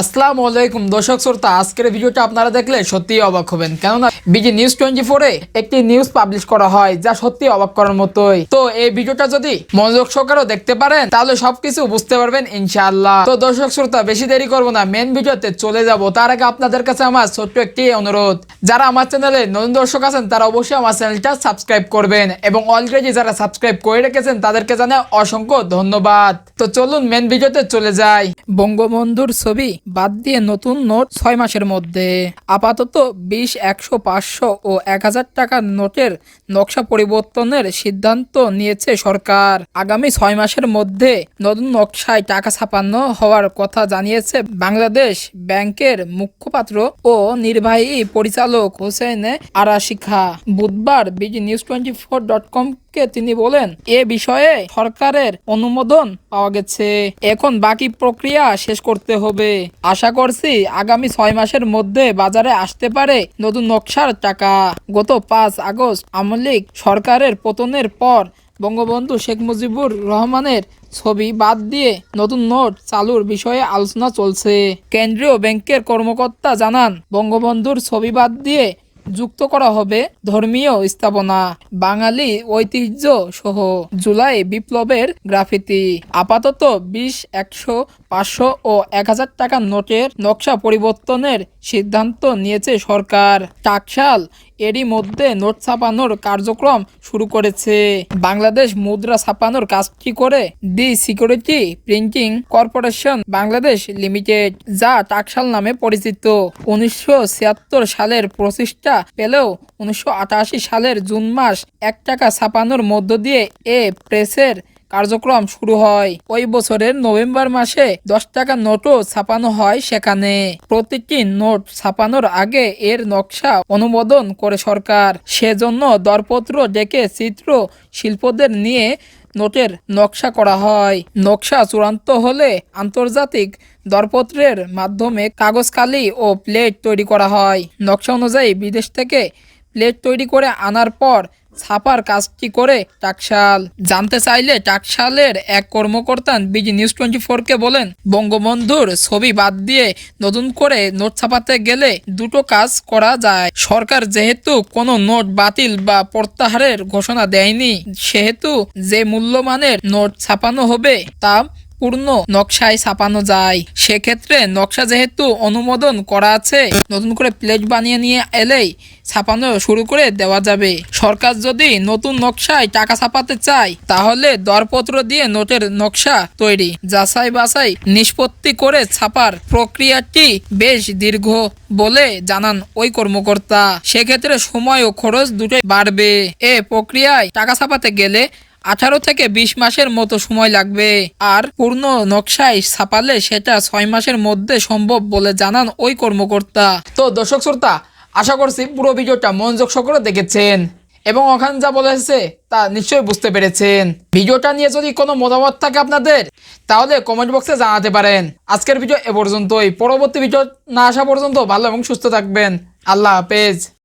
আসসালামু আলাইকুম। দর্শক শ্রোতা, আজকের ভিডিওটা আপনারা দেখলে সত্যিই অবাক হবেন। কেননা বিজি নিউজ টোয়েন্টি ফোরে একটি নিউজ পাবলিশ করা হয় যা সত্যি অবাক করার মতোই। তো এই ভিডিওটা যদি মনোযোগ সহকারেও দেখতে পারেন, তাহলে সবকিছু বুঝতে পারবেন ইনশাআল্লাহ। তো দর্শক শ্রোতা, বেশি দেরি করব না মেন ভিডিওতে চলে যাব। তার আগে আপনাদের কাছে আমার ছোট্ট একটি অনুরোধ। যারা আমার চ্যানেলে নতুন দর্শক আছেন, তারা অবশ্যই আমার চ্যানেলটা সাবস্ক্রাইব করবেন এবং অলরেডি যারা সাবস্ক্রাইব করে রেখেছেন, তাদেরকে জানাই অসংখ্য ধন্যবাদ। তো চলুন মেন ভিডিওতে চলে যাই। বঙ্গবন্ধুর ছবি বাদ দিয়ে নতুন নোট ছয় মাসের মধ্যে। আপাতত বিশ, একশো, পাঁচশো ও এক হাজার টাকার নোটের নকশা পরিবর্তনের সিদ্ধান্ত নিয়েছে সরকার। আগামী ছয় মাসের মধ্যে নতুন নকশায় টাকা ছাপানো হওয়ার কথা জানিয়েছে বাংলাদেশ ব্যাংকের মুখপাত্র ও নির্বাহী পরিচালক হোসেন আরাশিখা। বুধবার BD news twenty four dot com কে তিনি বলেন, এ বিষয়ে সরকারের অনুমোদন পাওয়া গেছে। এখন বাকি প্রক্রিয়া শেষ করতে হবে। আশা করছি আগামী ছয় মাসের মধ্যে বাজারে আসতে পারে নতুন নকশার টাকা। গত পাঁচ আগস্ট আওয়ামী সরকারের পতনের পর বঙ্গবন্ধু শেখ মুজিবুর রহমানের ছবি বাদ দিয়ে নতুন নোট চালুর বিষয়ে আলোচনা চলছে। কেন্দ্রীয় ব্যাংকের কর্মকর্তা জানান, বঙ্গবন্ধুর ছবি বাদ দিয়ে যুক্ত করা হবে ধর্মীয় স্থাপনা, বাঙালি ঐতিহ্য সহ। জুলাই বিপ্লবের গ্রাফিতি। আপাতত বিশ, একশো, পাঁচশো ও এক হাজার টাকার নোটের নকশা পরিবর্তনের সিদ্ধান্ত নিয়েছে সরকার। টাকশাল এরই মধ্যে নোট ছাপানোর কার্যক্রম শুরু করেছে। বাংলাদেশ মুদ্রা ছাপানোর কাজটি করে the Security Printing Corporation Bangladesh Limited, যা টাকশাল নামে পরিচিত। উনিশশো ছিয়াত্তর সালের প্রচেষ্টা পেলেও উনিশশো আটাশি সালের জুন মাস এক টাকা ছাপানোর মধ্য দিয়ে এ প্রেসের কার্যক্রম শুরু হয়। ওই বছরের নভেম্বর মাসে দশ টাকা নোটও ছাপানো হয় সেখানে। প্রতিটি নোট ছাপানোর আগে এর নকশা অনুমোদন করে সরকার। সেজন্য দরপত্র ডেকে চিত্র শিল্পদের নিয়ে নোটের নকশা করা হয়। নকশা চূড়ান্ত হলে আন্তর্জাতিক দরপত্রের মাধ্যমে কাগজ কালি ও প্লেট তৈরি করা হয়। নকশা অনুযায়ী বিদেশ থেকে প্লেট তৈরি করে আনার পর ছাপার কাজটি করে? টাকশাল। জানতে চাইলে টাকশালের এক কর্মকর্তা বিজি নিউজ টোয়েন্টি ফোরকে বলেন, বঙ্গবন্ধুর ছবি বাদ দিয়ে নতুন করে নোট ছাপাতে গেলে দুটো কাজ করা যায়। সরকার যেহেতু কোনো নোট বাতিল বা প্রত্যাহারের ঘোষণা দেয়নি, সেহেতু যে মূল্যমানের নোট ছাপানো হবে তা পূর্ণ নকশায় ছাপানো যায়। সেক্ষেত্রে নকশা যেহেতু অনুমোদন করা আছে, নতুন করে প্লেট বানিয়ে নিয়ে এলেই ছাপানো শুরু করে দেওয়া যাবে। সরকার যদি নতুন নকশায় টাকা ছাপাতে চায়, তাহলে দরপত্র দিয়ে নোটের নকশা তৈরি, যাচাই বাছাই নিষ্পত্তি করে ছাপার প্রক্রিয়াটি বেশ দীর্ঘ বলে জানান ওই কর্মকর্তা। সেক্ষেত্রে সময় ও খরচ দুটোই বাড়বে। এ প্রক্রিয়ায় টাকা ছাপাতে গেলে আঠারো থেকে বিশ মাসের মতো সময় লাগবে। আর পূর্ণ নকশায় ছাপালে সেটা ছয় মাসের মধ্যে সম্ভব বলে জানান ওই কর্মকর্তা। তো দর্শক শ্রোতা, আশা করছি পুরো ভিডিওটা মনোযোগ সকলে দেখেছেন এবং ওখানে যা বলেছে তা নিশ্চয়ই বুঝতে পেরেছেন। ভিডিওটা নিয়ে যদি কোনো মতামত থাকে আপনাদের, তাহলে কমেন্ট বক্সে জানাতে পারেন। আজকের ভিডিও এ পর্যন্তই। পরবর্তী ভিডিও না আসা পর্যন্ত ভালো এবং সুস্থ থাকবেন। আল্লাহ হাফেজ।